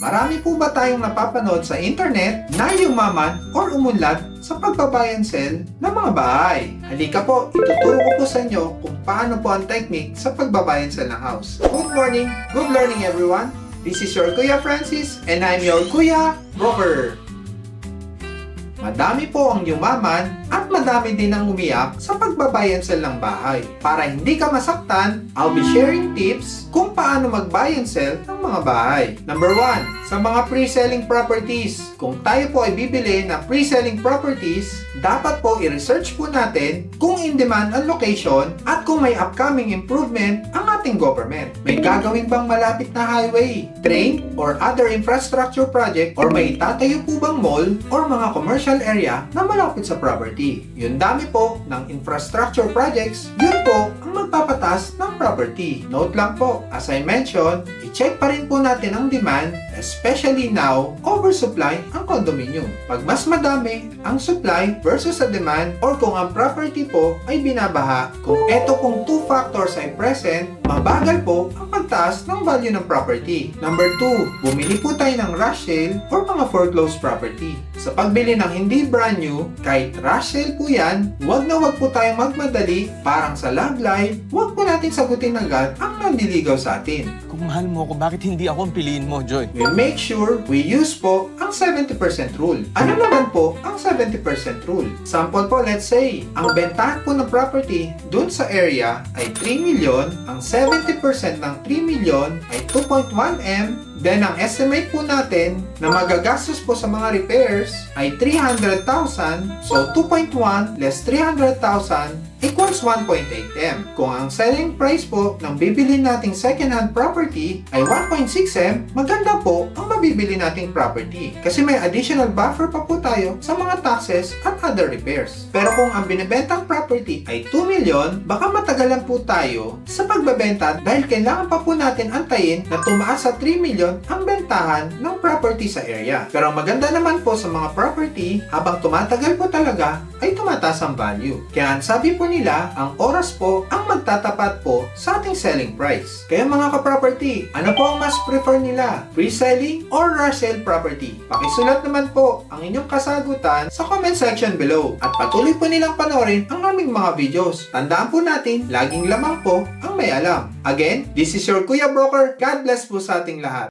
Marami po ba tayong napapanood sa internet na yumaman or umunlad sa pagbabuy and sell ng mga bahay? Halika po, ituturo ko po sa inyo kung paano po ang technique sa pagbabuy and sell ng house. Good morning, good learning everyone. This is your Kuya Francis and I'm your Kuya Broker. Madami po ang yumaman at madami din ang umiyak sa pagbabuy and sell ng bahay. Para hindi ka masaktan, I'll be sharing tips kung paano mag-buy and sell ng mga bahay. Number 1, sa mga pre-selling properties. Kung tayo po ay bibili ng pre-selling properties, dapat po i-research po natin kung in demand ang location at kung may upcoming improvement ang ating government. May gagawin bang malapit na highway, train, or other infrastructure project or may tatayo po bang mall or mga commercial area na malapit sa property. Yun dami po ng infrastructure projects, yun magpapatas ng property. Note lang po, as I mentioned, i-check pa rin po natin ang demand, especially now, oversupply ang condominium. Pag mas madami ang supply versus sa demand or kung ang property po ay binabaha, kung eto kung two factors ay present, mabagal po ang pagtaas ng value ng property. Number 2, bumili po tayo ng rush sale or mga foreclosed property. Sa pagbili ng hindi brand new, kahit rush sale po yan, wag na wag po tayong magmadali, parang sa love life, wag po natin sagutin agad ang nandiligaw sa atin. Mahal mo ako, bakit hindi ako ang piliin mo, Joy? We make sure we use po ang 70% rule. Ano naman po ang 70% rule? Sample po, let's say, ang bentahan po ng property dun sa area ay 3 million, ang 70% ng 3 million ay 2.1 M, then ang estimate po natin na magagastos po sa mga repairs ay 300,000, so 2.1 less 300,000 equals 1.8 M. Kung ang selling price po ng bibili nating second-hand property ay 1.6 M, maganda po ang mabibili nating property. Kasi may additional buffer pa po tayo sa mga taxes at other repairs. Pero kung ang binibentang property ay 2 million, baka matagalan po tayo sa pagbebenta dahil kailangan pa po natin antayin na tumaas sa 3 million ang bentahan ng property sa area. Pero ang maganda naman po sa mga property, habang tumatagal po talaga, ay tumataas ang value. Kaya ang sabi po nila, ang oras po ang magtatapat po sa ating selling price. Kaya mga ka-property, ano po ang mas prefer nila? Pre-selling or rush sale property? Pakisulat naman po ang inyong kasagutan sa comment section below. At patuloy po nilang panoorin ang aming mga videos. Tandaan po natin, laging lamang po ang may alam. Again, this is your Kuya Broker. God bless po sa ating lahat.